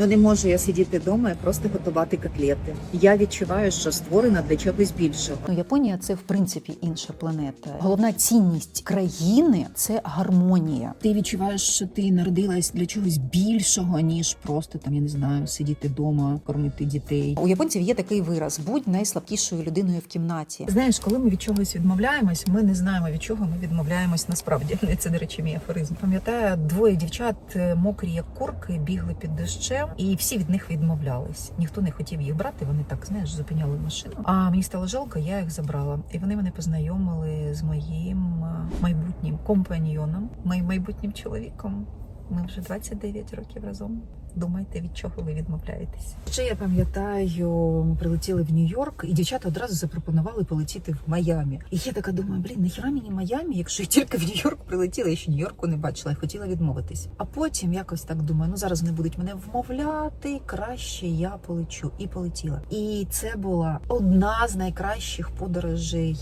Ну не можу я сидіти вдома і просто готувати котлети. Я відчуваю, що створена для чогось більшого. Ну, Японія це в принципі інша планета. Головна цінність країни це гармонія. Ти відчуваєш, що ти народилась для чогось більшого, ніж просто там, я не знаю, сидіти вдома, кормити дітей. У японців є такий вираз: будь найслабкішою людиною в кімнаті. Знаєш, коли ми від чогось відмовляємось, ми не знаємо від чого ми відмовляємось насправді. Це, до речі, мій афоризм. Пам'ятаю, двоє дівчат е, мокрі як курки, бігли під дощем, і всі від них відмовлялись. Ніхто не хотів їх брати. Вони так знаєш, зупиняли машину. А мені стало жалко, я їх забрала. І вони мене познайомили з моїм е, майбутнім компаньйоном, моїм майбутнім чоловіком. Ми вже 29 років разом. Думайте, від чого ви відмовляєтесь? Ще я пам'ятаю, ми прилетіли в Нью-Йорк, і дівчата одразу запропонували полетіти в Майамі. І я така думаю, блін, нахіра мені Майамі, якщо я тільки в Нью-Йорк прилетіла, я ще Нью-Йорку не бачила, і хотіла відмовитись. А потім якось так думаю, ну зараз вони будуть мене вмовляти, краще я полечу. І полетіла. І це була одна з найкращих подорожей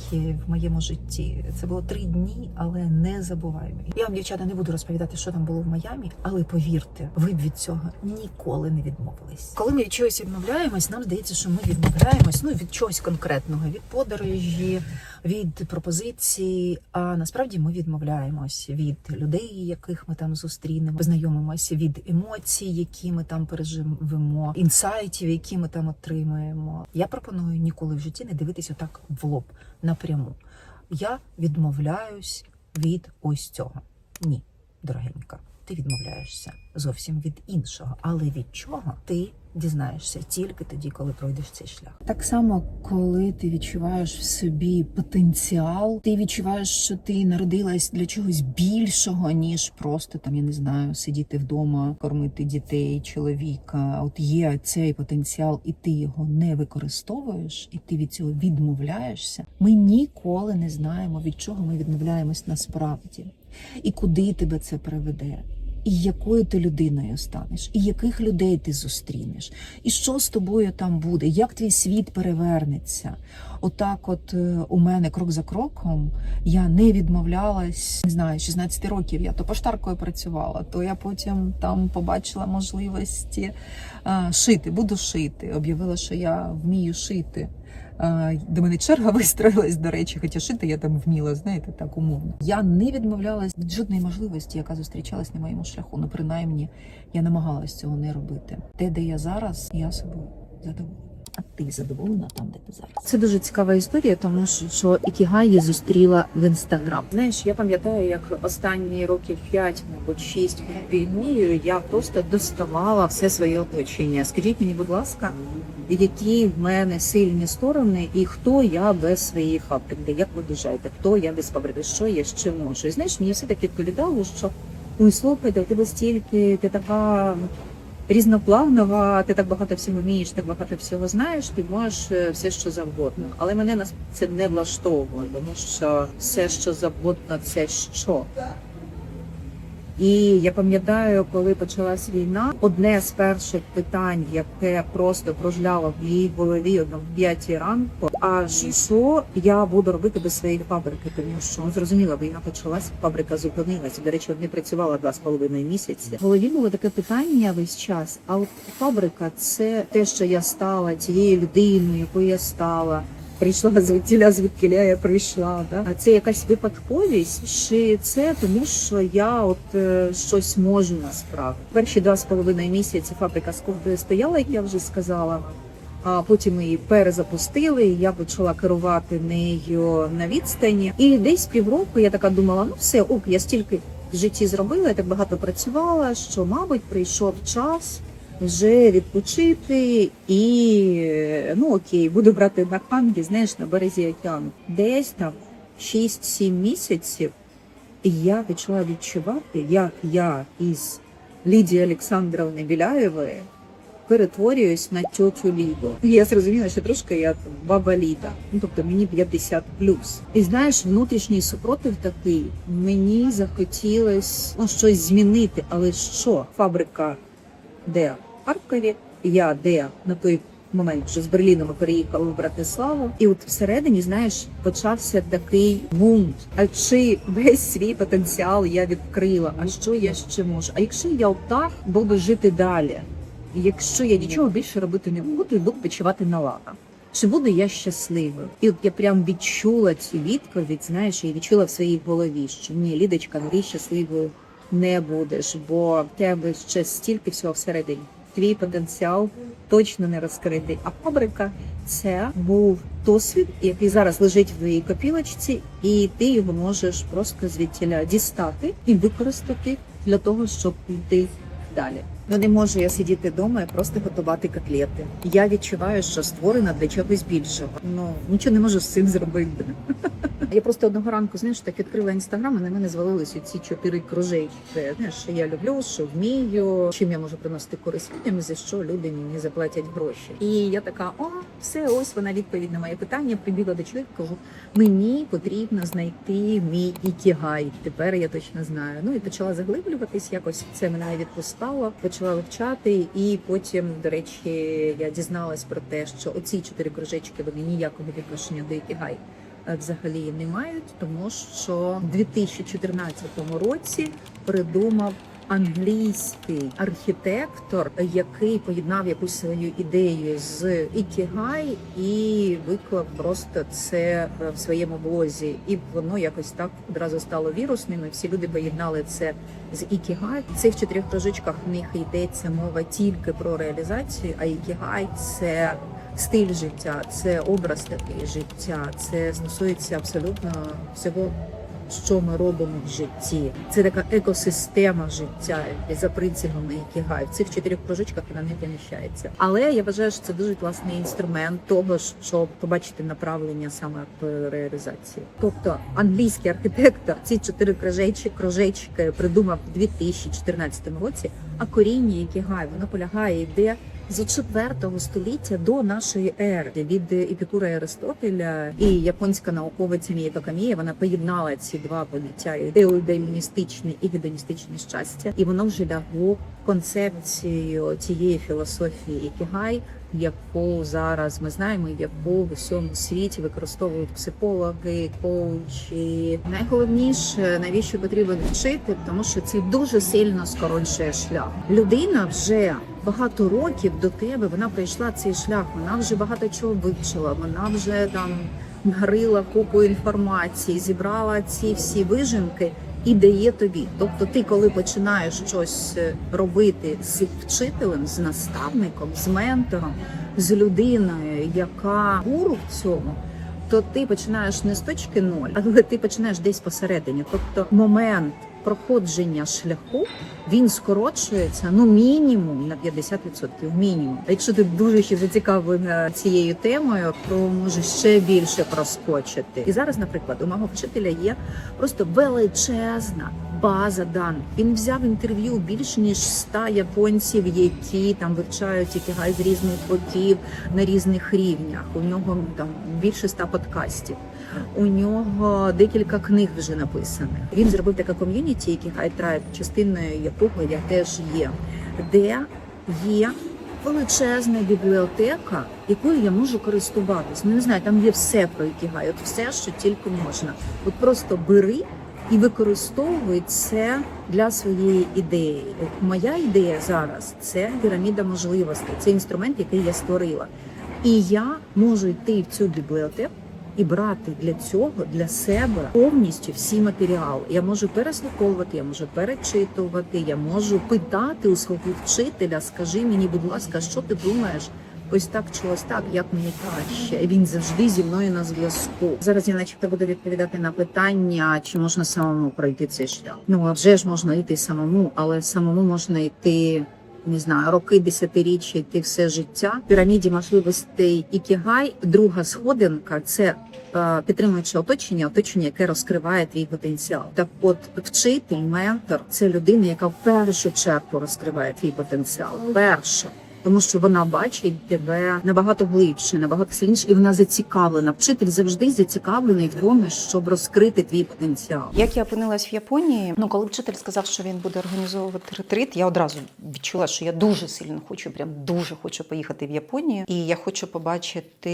в моєму житті. Це було три дні, але не забуваємо. Я вам, дівчата, не буду розповідати, що там було в Майамі, але повірте, ви б від цього ніколи не відмовились. Коли ми від чогось відмовляємось, нам здається, що ми відмовляємось ну від чогось конкретного, від подорожі, від пропозиції. А насправді ми відмовляємось від людей, яких ми там зустрінемо, познайомимося від емоцій, які ми там переживемо, інсайтів, які ми там отримаємо. Я пропоную ніколи в житті не дивитися так в лоб напряму. Я відмовляюсь від ось цього. Ні, дорогенька, ти відмовляєшся зовсім від іншого, але від чого ти дізнаєшся тільки тоді, коли пройдеш цей шлях. Так само, коли ти відчуваєш в собі потенціал, ти відчуваєш, що ти народилась для чогось більшого, ніж просто там, я не знаю, сидіти вдома, кормити дітей, чоловіка. От є цей потенціал, і ти його не використовуєш, і ти від цього відмовляєшся. Ми ніколи не знаємо, від чого ми відмовляємось насправді, і куди тебе це приведе. І якою ти людиною станеш, і яких людей ти зустрінеш, і що з тобою там буде, як твій світ перевернеться. Отак, от е, у мене крок за кроком я не відмовлялась, не знаю, 16 років я то поштаркою працювала, то я потім там побачила можливості е, шити, буду шити. Об'явила, що я вмію шити. До мене черга вистроїлась, до речі, хоча шити я там вміла, знаєте, так умовно. Я не відмовлялась від жодної можливості, яка зустрічалась на моєму шляху. Ну, принаймні, я намагалась цього не робити. Те, де я зараз, я собою задоволена. А ти задоволена там, де ти зараз? Це дуже цікава історія, тому що, що Ікігай я зустріла в інстаграм. Знаєш, я пам'ятаю, як останні років 5, мабуть, 6 війні я просто доставала все своє оточення. Скажіть мені, будь ласка, які в мене сильні сторони, і хто я без своєї фабрики? Як ви вважаєте, хто я без фабрики? Що я ще можу? І знаєш, мені все таки відповідало, що ну слухайте, у тебе стільки, ти така різнопланова, ти так багато всього вмієш, так багато всього знаєш, ти можеш е, все, що завгодно. Але мене нас це не влаштовує, тому що все, що завгодно, це що. І я пам'ятаю, коли почалась війна, одне з перших питань, яке просто кружляло в її голові о 5 ранку, а що я буду робити без своєї фабрики? Тому що ну, зрозуміло, війна почалась, фабрика зупинилася. До речі, не працювала два з половиною місяці. В голові було таке питання весь час. А от фабрика це те, що я стала тією людиною, якою я стала. Прийшла звідтіля, звідкиля я прийшла. Да? А це якась випадковість, чи це тому, що я от е, щось можу насправді. Перші два з половиною місяці фабрика ско- стояла, як я вже сказала. А потім її перезапустили. Я почала керувати нею на відстані. І десь півроку я така думала: ну все, ок, я стільки в житті зробила, я так багато працювала, що, мабуть, прийшов час вже відпочити і ну окей, буду брати на бакпанги, знаєш, на березі океану. Десь там 6-7 місяців, і я почала відчувати, як я із Лідії Олександровни Біляєвої перетворююсь на тьотю Ліду. Я зрозуміла, що трошки я баба Ліда, ну тобто мені 50 плюс. І знаєш, внутрішній супротив такий. Мені захотілось ну, щось змінити, але що? Фабрика де Харкові, я де на той момент вже з Берліну ми переїхали в Братиславу, і от всередині, знаєш, почався такий бунт. А чи весь свій потенціал я відкрила? А що я ще можу? А якщо я отак буду жити далі? якщо я нічого більше робити не буду і буду почувати на лава. Чи буду я щасливою? І от я прям відчула цю відповідь, знаєш, і відчула в своїй голові, що ні, Лідочка, мрій щасливою не будеш, бо в тебе ще стільки всього всередині. Твій потенціал точно не розкритий. А фабрика це був досвід, який зараз лежить в твоїй копілочці, і ти його можеш просто звідтіля дістати і використати для того, щоб йти далі. Ну не можу я сидіти вдома і просто готувати котлети. Я відчуваю, що створена для чогось більшого. Ну нічого не можу з цим зробити. Я просто одного ранку, знаєш, так відкрила інстаграм, і на мене звалилися ці чотири кружечки. Знаєш, що я люблю, що вмію, чим я можу приносити користь людям, і за що люди мені заплатять гроші. І я така, о, все, ось вона відповідь на моє питання. Прибігла до чоловіка, кажу, мені потрібно знайти мій ікігай. Тепер я точно знаю. Ну і почала заглиблюватись. Якось це мене не відпускало. Почала вивчати, і потім, до речі, я дізналась про те, що оці чотири кружечки вони ніякого відношення до ікігай е, взагалі не мають, тому що в 2014 році придумав. Англійський архітектор, який поєднав якусь свою ідею з ікігай і виклав просто це в своєму блозі, і воно якось так одразу стало вірусним. і Всі люди поєднали це з ікігай. В цих чотирьох кружечках в них йдеться мова тільки про реалізацію, а ікігай це стиль життя, це образ такий життя, це стосується абсолютно всього. Що ми робимо в житті? Це така екосистема життя за принципами ікігай. В цих чотирьох кружечках вона не поміщається. Але я вважаю, що це дуже класний інструмент того, щоб побачити направлення саме реалізації. Тобто англійський архітектор ці чотири кружечки, кружечки придумав у 2014 році. А коріння ікігай воно полягає йде з 4 століття до нашої ери від Епікура Аристотеля і японська науковиця Міяко Камія, вона поєднала ці два поняття еудеміністичне і гедоністичне щастя, і воно вже лягло в концепцію цієї філософії ікігай, яку зараз ми знаємо, яку в усьому світі використовують психологи, коучі. Найголовніше, навіщо потрібно вчити, тому що це дуже сильно скорочує шлях. Людина вже багато років до тебе вона пройшла цей шлях. Вона вже багато чого вивчила. Вона вже там грила купу інформації, зібрала ці всі вижимки. І дає тобі. Тобто, ти, коли починаєш щось е, робити з вчителем, з наставником, з ментором, з людиною, яка гуру в цьому, то ти починаєш не з точки ноль, але ти починаєш десь посередині. Тобто момент проходження шляху він скорочується ну мінімум на 50%. Мінімум. А якщо ти дуже ще зацікавлена цією темою, то може ще більше проскочити. І зараз, наприклад, у мого вчителя є просто величезна. База даних. Він взяв інтерв'ю більш ніж 100 японців, які там вивчають ікігай з різних боків на різних рівнях. У нього там більше 100 подкастів. У нього декілька книг вже написаних. Він зробив таке ком'юніті, Ікігай Tribe, частиною я теж є, де є величезна бібліотека, якою я можу користуватись. Ну не знаю, там є все про ікігай, от все, що тільки можна. От просто бери і використовуй це для своєї ідеї. От моя ідея зараз це піраміда можливостей. Це інструмент, який я створила. І я можу йти в цю бібліотеку і брати для цього для себе повністю всі матеріали. Я можу переслуховувати, я можу перечитувати, я можу питати у свого вчителя. Скажи мені, будь ласка, що ти думаєш? Ось так чи ось так, як мені краще. Він завжди зі мною на зв'язку. Зараз я начебто буду відповідати на питання, чи можна самому пройти цей шлях. Ну а вже ж можна йти самому, але самому можна йти. Не знаю, роки, десятиріччя, йти все життя. В піраміді можливостей Ікігай. Друга сходинка це підтримуючи підтримуюче оточення, оточення, яке розкриває твій потенціал. Так, от вчитель, ментор це людина, яка в першу чергу розкриває твій потенціал. Перша. Тому що вона бачить тебе набагато глибше, набагато сильніше, і вона зацікавлена. Вчитель завжди зацікавлений в тому, щоб розкрити твій потенціал. Як я опинилась в Японії, ну коли вчитель сказав, що він буде організовувати ретрит, я одразу відчула, що я дуже сильно хочу, прям дуже хочу поїхати в Японію. І я хочу побачити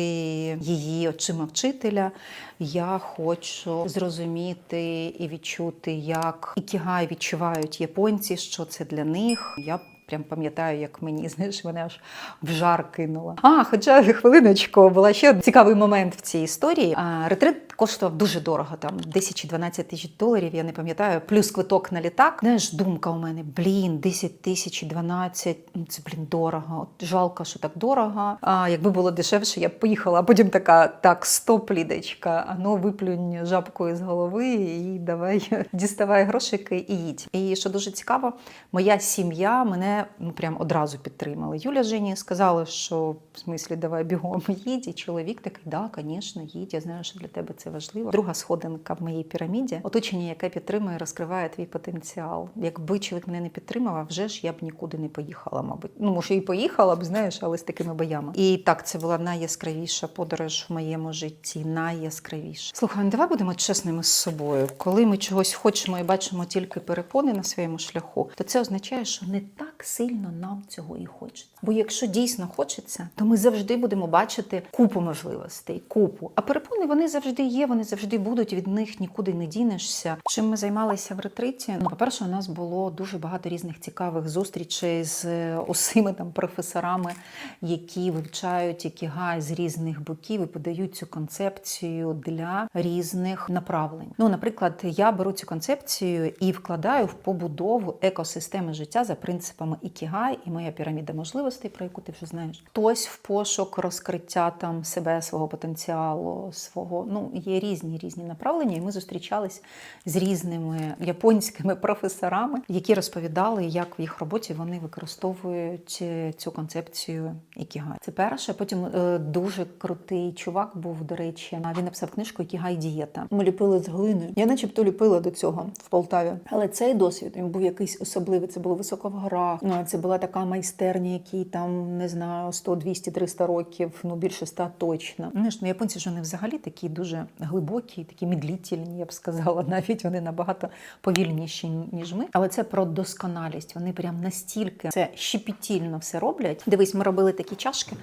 її очима вчителя. Я хочу зрозуміти і відчути, як ікігай відчувають японці, що це для них. Я прям пам'ятаю, як мені знаєш, мене аж в жар кинула. А, хоча хвилиночку, була ще цікавий момент в цій історії. А, ретрит коштував дуже дорого, там 10 чи 12 тисяч доларів, я не пам'ятаю, плюс квиток на літак. Знаєш, думка у мене: блін, 10 тисяч, 12, ну це блін дорого. От жалко, що так дорого. А якби було дешевше, я б поїхала. А потім така: так, стоп, лідочка, а ну виплюнь жабку із голови і давай діставай грошики і їдь. І що дуже цікаво, моя сім'я мене ну прям одразу підтримала. Юля Жені сказала, що в смислі давай бігом їдь. І чоловік такий, да, звісно, їдь. Я знаю, що для тебе це важливо. Друга сходинка в моїй піраміді, оточення, яке підтримує, розкриває твій потенціал. Якби чоловік мене не підтримав, вже ж я б нікуди не поїхала, мабуть. Ну, може, і поїхала б, знаєш, але з такими боями. І так, це була найяскравіша подорож в моєму житті. Найяскравіша. Слухай, ну давай будемо чесними з собою. Коли ми чогось хочемо і бачимо тільки перепони на своєму шляху, то це означає, що не так сильно нам цього і хочеться. Бо якщо дійсно хочеться, то ми завжди будемо бачити купу можливостей, купу. А перепони вони завжди є, вони завжди будуть. Від них нікуди не дінешся. Чим ми займалися в ретриті? Ну, по-перше, у нас було дуже багато різних цікавих зустрічей з е, усіми там професорами, які вивчають ікігай з різних боків і подають цю концепцію для різних направлень. Ну, наприклад, я беру цю концепцію і вкладаю в побудову екосистеми життя за принципами ікігай і моя піраміда можливостей, про яку ти вже знаєш. Хтось в пошук розкриття там себе, свого потенціалу, свого ну є різні різні направлення. І ми зустрічались з різними японськими професорами, які розповідали, як в їх роботі вони використовують е, цю концепцію ікігай. Це перше. Потім е, дуже крутий чувак був, до речі, він написав книжку Ікігай дієта. Ми ліпили з глини. Я начебто ліпила до цього в Полтаві. Але цей досвід він був якийсь особливий. Це було високо в горах. Ну, Це була така майстерня, якій там не знаю 100, 200, 300 років, ну більше 100 точно. Знаєш, ну японці ж вони взагалі такі дуже глибокі, такі медлітельні, я б сказала. Навіть вони набагато повільніші ніж ми. Але це про досконалість. Вони прям настільки це щепетільно все роблять. Дивись, ми робили такі чашки.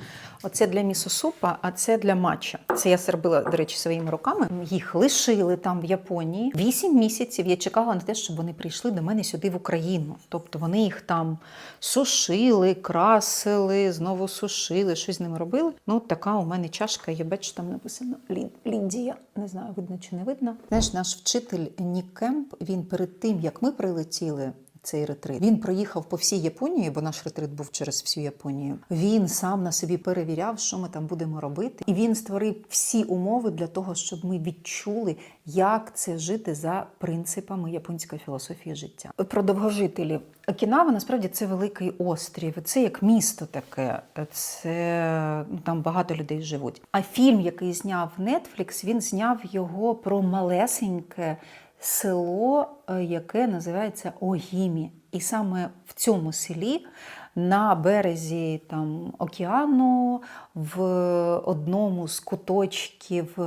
Оце для місосупа, а це для матча. Це я все робила, до речі, своїми руками. Їх лишили там в Японії. Вісім місяців я чекала на те, щоб вони прийшли до мене сюди в Україну. Тобто вони їх там сушили, красили, знову сушили, щось з ними робили. Ну, така у мене чашка. Я бачу, там написано Лі- Лідія. Не знаю, видно чи не видно. Знаєш, наш вчитель Нік Кемп, він перед тим, як ми прилетіли. Цей ретрит він проїхав по всій Японії, бо наш ретрит був через всю Японію. Він сам на собі перевіряв, що ми там будемо робити, і він створив всі умови для того, щоб ми відчули, як це жити за принципами японської філософії життя. Про довгожителів Окінава насправді це великий острів. Це як місто таке. Це ну, там багато людей живуть. А фільм, який зняв Netflix, він зняв його про малесеньке село, е, яке називається Огімі. І саме в цьому селі на березі там, океану, в одному з куточків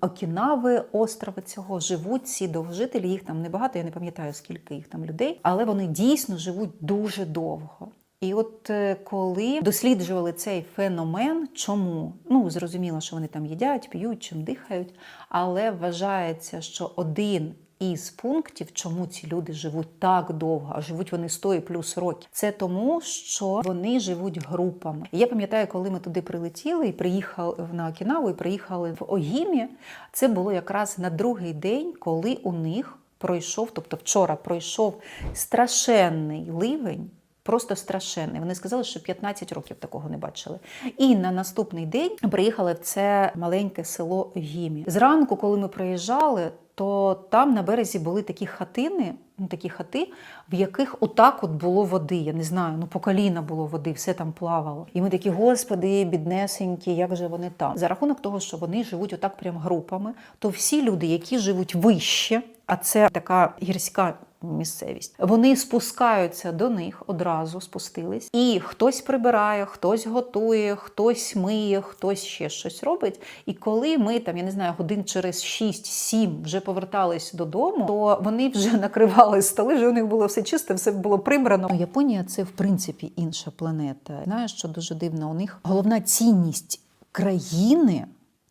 Окінави, острова цього, живуть ці довгожителі. Їх там небагато, я не пам'ятаю, скільки їх там людей, але вони дійсно живуть дуже довго. І от е, коли досліджували цей феномен, чому? Ну, зрозуміло, що вони там їдять, п'ють, чим дихають, але вважається, що один із пунктів, чому ці люди живуть так довго, а живуть вони 100 і плюс років, це тому, що вони живуть групами. Я пам'ятаю, коли ми туди прилетіли і приїхали на Окінаву і приїхали в Огімі, це було якраз на другий день, коли у них пройшов, тобто вчора пройшов страшенний ливень. Просто страшенний. Вони сказали, що 15 років такого не бачили. І на наступний день приїхали в це маленьке село Гімі. Зранку, коли ми приїжджали, то там на березі були такі хатини, ну такі хати, в яких отак от було води. Я не знаю, ну по коліна було води, все там плавало. І ми такі, господи, біднесенькі, як же вони там? За рахунок того, що вони живуть отак прям групами, то всі люди, які живуть вище, а це така гірська місцевість. Вони спускаються до них одразу спустились, і хтось прибирає, хтось готує, хтось миє, хтось ще щось робить. І коли ми там, я не знаю, годин через 6-7 вже повертались додому, то вони вже накривали столи, вже у них було все чисто, все було прибрано. Японія це в принципі інша планета. Знаєш, що дуже дивно? У них головна цінність країни.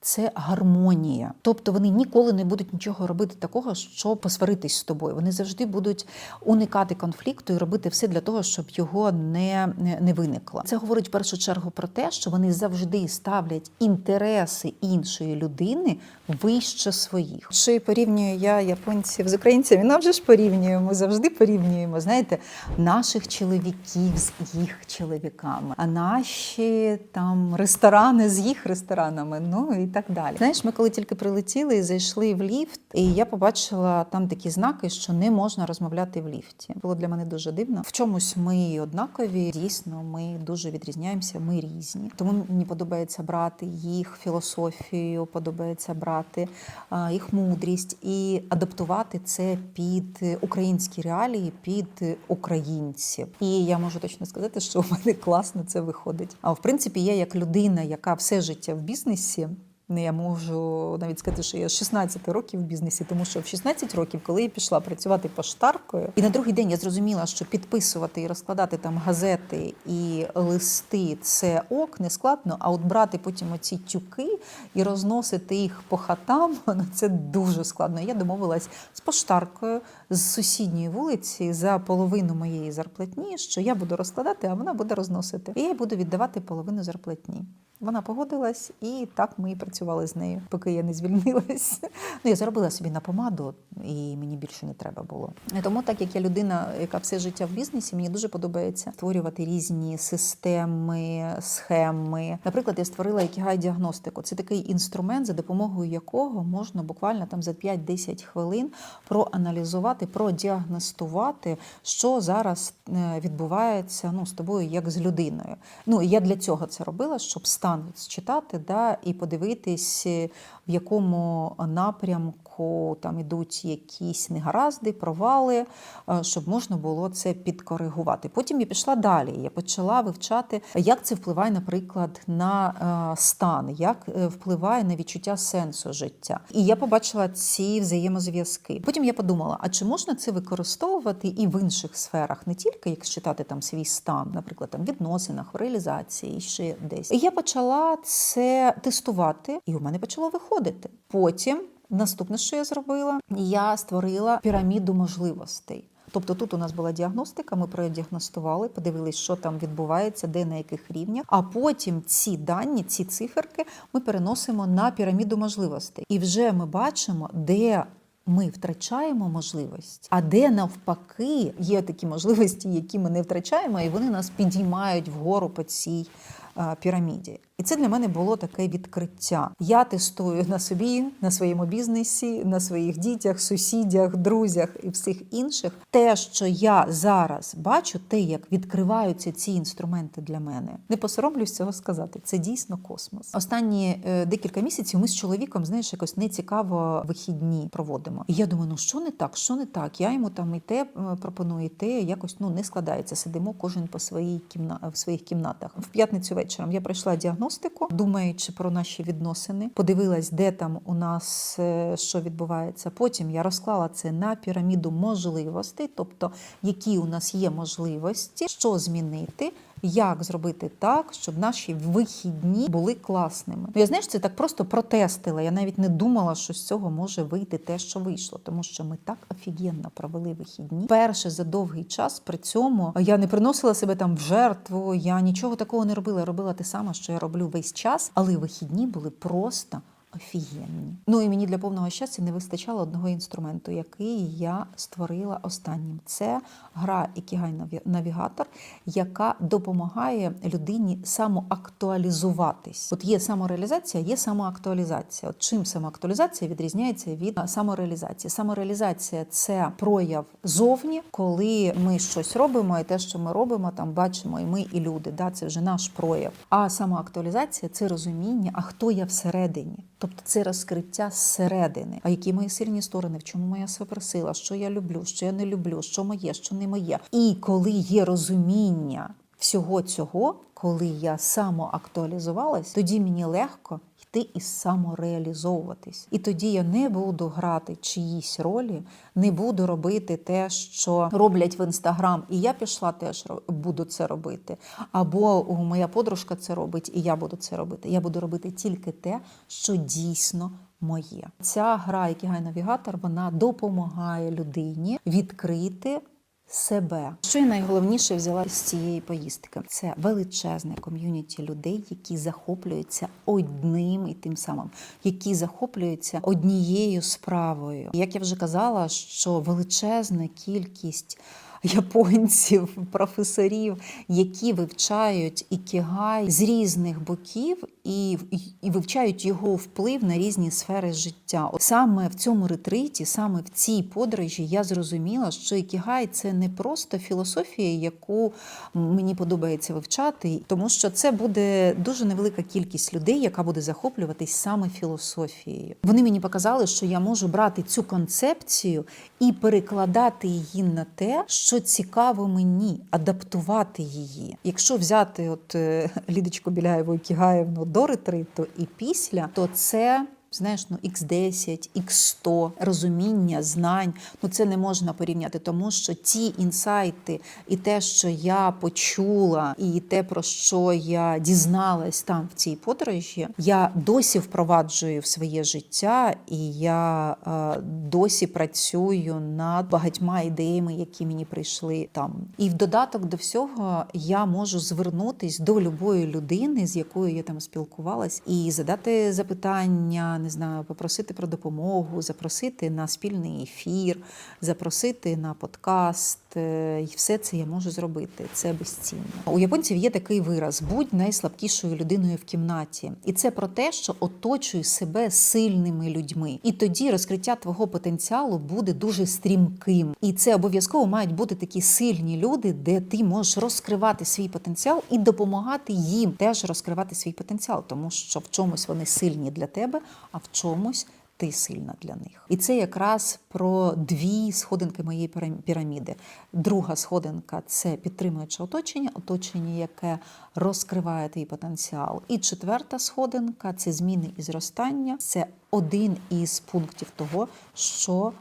Це гармонія. Тобто вони ніколи не будуть нічого робити такого, щоб посваритись з тобою. Вони завжди будуть уникати конфлікту і робити все для того, щоб його не, не, виникло. Це говорить в першу чергу про те, що вони завжди ставлять інтереси іншої людини вище своїх. Чи порівнюю я японців з українцями? Нам же ж порівнюємо, завжди порівнюємо. Знаєте, наших чоловіків з їх чоловіками, а наші там ресторани з їх ресторанами, ну і так далі. Знаєш, ми коли тільки прилетіли і зайшли в ліфт, і я побачила там такі знаки, що не можна розмовляти в ліфті. Було для мене дуже дивно. В чомусь ми однакові. Дійсно, ми дуже відрізняємося. Ми різні. Тому мені подобається брати їх філософію, подобається брати їх мудрість і адаптувати це під українські реалії, під українців. І я можу точно сказати, що у мене класно це виходить. А в принципі, я як людина, яка все життя в бізнесі. Не я можу навіть сказати, що я з 16 років в бізнесі, тому що в 16 років, коли я пішла працювати поштаркою, і на другий день я зрозуміла, що підписувати і розкладати там газети і листи це ок, не складно. А от брати потім оці тюки і розносити їх по хатам, ну, це дуже складно. Я домовилась з поштаркою з сусідньої вулиці за половину моєї зарплатні, що я буду розкладати, а вона буде розносити. І я буду віддавати половину зарплатні. Вона погодилась, і так ми і працювали з нею, поки я не звільнилась. Ну, я заробила собі на помаду, і мені більше не треба було. Тому, так як я людина, яка все життя в бізнесі, мені дуже подобається створювати різні системи, схеми. Наприклад, я створила Ікігай діагностику. Це такий інструмент, за допомогою якого можна буквально там за 5-10 хвилин проаналізувати, продіагностувати, що зараз е, відбувається ну, з тобою як з людиною. Ну і я для цього це робила, щоб стан читати да, і подивитись, е, в якому напрямку там ідуть якісь негаразди, провали, е, щоб можна було це підкоригувати. Потім я пішла далі. Я почала вивчати, як це впливає, наприклад, на е, стан, як е, впливає на відчуття сенсу життя. І я побачила ці взаємозв'язки. Потім я подумала: а чи можна це використовувати і в інших сферах, не тільки як читати там свій стан, наприклад, там відносинах, в реалізації, ще десь. І я почала це тестувати, і у мене почало виходити. Потім. Наступне, що я зробила, я створила піраміду можливостей. Тобто тут у нас була діагностика, ми продіагностували, подивились, що там відбувається, де на яких рівнях. А потім ці дані, ці циферки ми переносимо на піраміду можливостей. І вже ми бачимо, де ми втрачаємо можливість, а де навпаки є такі можливості, які ми не втрачаємо, і вони нас підіймають вгору по цій піраміді. І це для мене було таке відкриття. Я тестую на собі, на своєму бізнесі, на своїх дітях, сусідях, друзях і всіх інших. Те, що я зараз бачу, те, як відкриваються ці інструменти для мене, не посоромлюсь цього сказати. Це дійсно космос. Останні е, декілька місяців ми з чоловіком, знаєш, якось нецікаво вихідні проводимо. І я думаю, ну що не так, що не так? Я йому там і те е, пропоную, і те якось ну не складається. Сидимо кожен по своїй кімна... в своїх кімнатах. В п'ятницю вечором я пройшла діагностику, думаючи про наші відносини, подивилась, де там у нас е, що відбувається. Потім я розклала це на піраміду можливостей, тобто які у нас є можливості, що змінити. Як зробити так, щоб наші вихідні були класними? Ну, я знаєш, це так просто протестила. Я навіть не думала, що з цього може вийти те, що вийшло, тому що ми так офігенно провели вихідні. Перше за довгий час. При цьому я не приносила себе там в жертву. Я нічого такого не робила. Робила те саме, що я роблю весь час, але вихідні були просто. Офігенні. Ну і мені для повного щастя не вистачало одного інструменту, який я створила останнім. Це гра Ікігай Навігатор, яка допомагає людині самоактуалізуватись. От є самореалізація, є самоактуалізація. От чим самоактуалізація відрізняється від самореалізації? Самореалізація це прояв зовні, коли ми щось робимо, і те, що ми робимо, там бачимо і ми, і люди. Да, це вже наш прояв. А самоактуалізація це розуміння, а хто я всередині. Тобто це розкриття зсередини. А які мої сильні сторони, в чому моя суперсила, що я люблю, що я не люблю, що моє, що не моє. І коли є розуміння всього цього, коли я самоактуалізувалась, тоді мені легко. Йти і самореалізовуватись. І тоді я не буду грати чиїсь ролі, не буду робити те, що роблять в інстаграм, і я пішла теж буду це робити. Або моя подружка це робить, і я буду це робити. Я буду робити тільки те, що дійсно. Моє ця гра, Ікігай навігатор, вона допомагає людині відкрити себе. Що я найголовніше взяла з цієї поїздки? Це величезне ком'юніті людей, які захоплюються одним і тим самим, які захоплюються однією справою. Як я вже казала, що величезна кількість. Японців, професорів, які вивчають ікігай з різних боків і, і, вивчають його вплив на різні сфери життя. От саме в цьому ретриті, саме в цій подорожі, я зрозуміла, що ікігай це не просто філософія, яку мені подобається вивчати, тому що це буде дуже невелика кількість людей, яка буде захоплюватись саме філософією. Вони мені показали, що я можу брати цю концепцію і перекладати її на те, що цікаво мені, адаптувати її. Якщо взяти от е, Лідочку Біляєву і Кігаєвну до ретриту і після, то це. Знаєш, ну X10, X100, розуміння, знань. Ну це не можна порівняти, тому що ті інсайти і те, що я почула, і те, про що я дізналась там в цій подорожі, я досі впроваджую в своє життя, і я е, досі працюю над багатьма ідеями, які мені прийшли там. І в додаток до всього я можу звернутись до любої людини, з якою я там спілкувалась, і задати запитання, не знаю, попросити про допомогу, запросити на спільний ефір, запросити на подкаст. Е, І все це я можу зробити. Це безцінно. У японців є такий вираз: будь найслабкішою людиною в кімнаті. І це про те, що оточуй себе сильними людьми. І тоді розкриття твого потенціалу буде дуже стрімким. І це обов'язково мають бути такі сильні люди, де ти можеш розкривати свій потенціал і допомагати їм теж розкривати свій потенціал, тому що в чомусь вони сильні для тебе, а в чомусь ти сильна для них. І це якраз про дві сходинки моєї піра- піраміди. Друга сходинка це підтримуюче оточення, оточення, яке розкриває твій потенціал. І четверта сходинка це зміни і зростання. Це один із пунктів того, що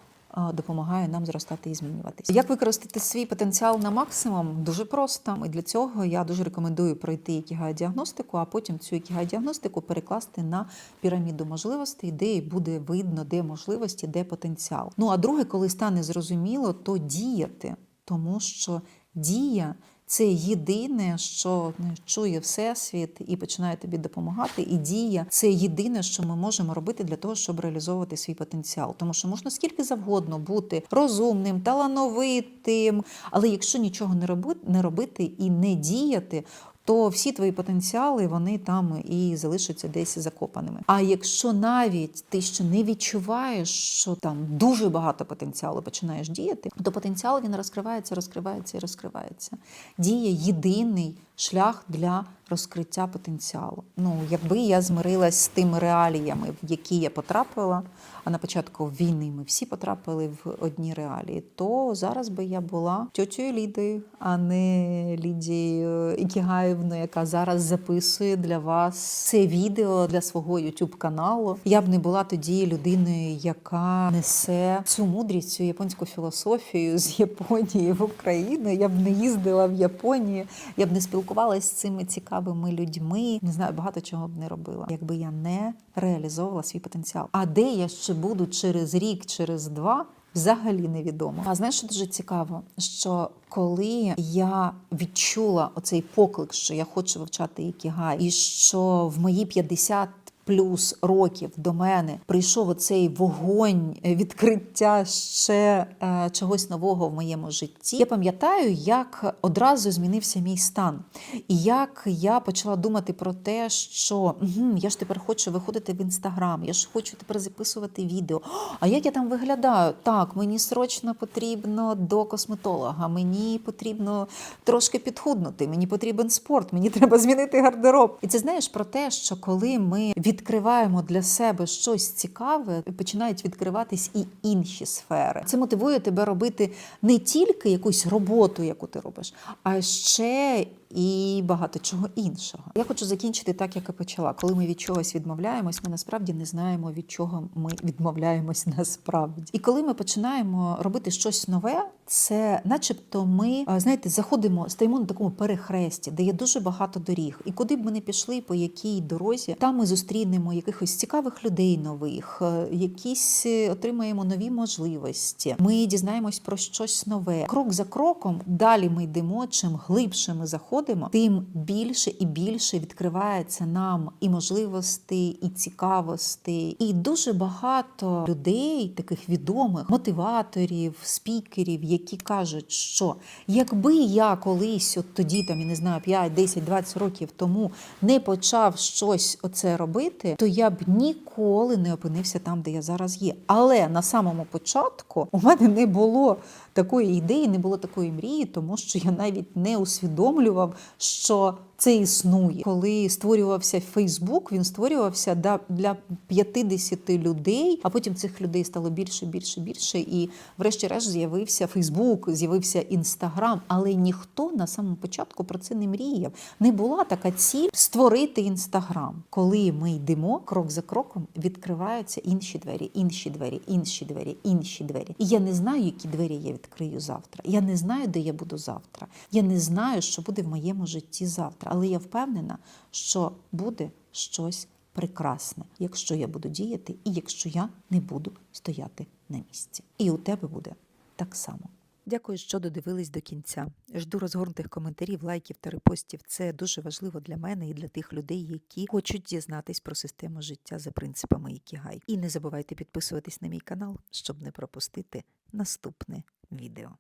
допомагає нам зростати і змінюватися. Як використати свій потенціал на максимум? Дуже просто. І для цього я дуже рекомендую пройти ікігай діагностику, а потім цю ікігай діагностику перекласти на піраміду можливостей, де буде видно, де можливості, де потенціал. Ну а друге, коли стане зрозуміло, то діяти, тому що дія. Це єдине, що ну, чує всесвіт і починає тобі допомагати. І дія це єдине, що ми можемо робити для того, щоб реалізовувати свій потенціал. Тому що можна скільки завгодно бути розумним, талановитим, але якщо нічого не робити, не робити і не діяти. То всі твої потенціали вони там і залишаться десь закопаними. А якщо навіть ти ще не відчуваєш, що там дуже багато потенціалу починаєш діяти, то потенціал він розкривається, розкривається і розкривається. Діє єдиний шлях для розкриття потенціалу. Ну, якби я змирилась з тими реаліями, в які я потрапила, а на початку війни ми всі потрапили в одні реалії, то зараз би я була тьотєю Лідою, а не Лідією Ікігаєвною, яка зараз записує для вас це відео для свого youtube каналу. Я б не була тоді людиною, яка несе цю мудрість, цю японську філософію з Японії в Україну. Я б не їздила в Японію, я б не спілкувалася з цими цікавими людьми. Не знаю, багато чого б не робила, якби я не реалізовувала свій потенціал. А де я ще буду через рік, через два. Взагалі невідомо. А знаєш, що дуже цікаво, що коли я відчула оцей поклик, що я хочу вивчати ікігай, і що в мої 50 плюс років до мене прийшов оцей вогонь відкриття ще е, чогось нового в моєму житті. Я пам'ятаю, як одразу змінився мій стан, і як я почала думати про те, що угу, я ж тепер хочу виходити в інстаграм, я ж хочу тепер записувати відео. А як я там виглядаю? Так, мені срочно потрібно до косметолога, мені потрібно трошки підхуднути, мені потрібен спорт, мені треба змінити гардероб. І це знаєш про те, що коли ми відкриваємо для себе щось цікаве, починають відкриватись і інші сфери. Це мотивує тебе робити не тільки якусь роботу, яку ти робиш, а ще і багато чого іншого. Я хочу закінчити так, як і почала. Коли ми від чогось відмовляємось, ми насправді не знаємо, від чого ми відмовляємось насправді. І коли ми починаємо робити щось нове, це начебто ми знаєте, заходимо, стоїмо на такому перехресті, де є дуже багато доріг. І куди б ми не пішли, по якій дорозі, там ми зустрінемо якихось цікавих людей нових, е, якісь е, отримаємо нові можливості. Ми дізнаємось про щось нове. Крок за кроком далі ми йдемо. Чим глибше ми заходимо, тим більше і більше відкривається нам і можливостей, і цікавостей. І дуже багато людей, таких відомих мотиваторів, спікерів, які кажуть, що якби я колись, от тоді там я не знаю, 5, 10, 20 років тому не почав щось оце робити, то я б ніколи не опинився там, де я зараз є. Але на самому початку у мене не було такої ідеї, не було такої мрії, тому що я навіть не усвідомлював, що це існує. Коли створювався Фейсбук, він створювався для 50 людей, а потім цих людей стало більше, більше, більше. І, врешті-решт, з'явився Фейсбук, з'явився Інстаграм. Але ніхто на самому початку про це не мріяв. Не була така ціль створити Інстаграм. Коли ми йдемо крок за кроком, відкриваються інші двері, інші двері, інші двері, інші двері. І я не знаю, які двері я відкрию завтра. Я не знаю, де я буду завтра. Я не знаю, що буде в моєму житті завтра. Але я впевнена, що буде щось прекрасне, якщо я буду діяти, і якщо я не буду стояти на місці. І у тебе буде так само. Дякую, що додивились до кінця. Жду розгорнутих коментарів, лайків та репостів. Це дуже важливо для мене і для тих людей, які хочуть дізнатись про систему життя за принципами Ікігай. І не забувайте підписуватись на мій канал, щоб не пропустити наступне відео.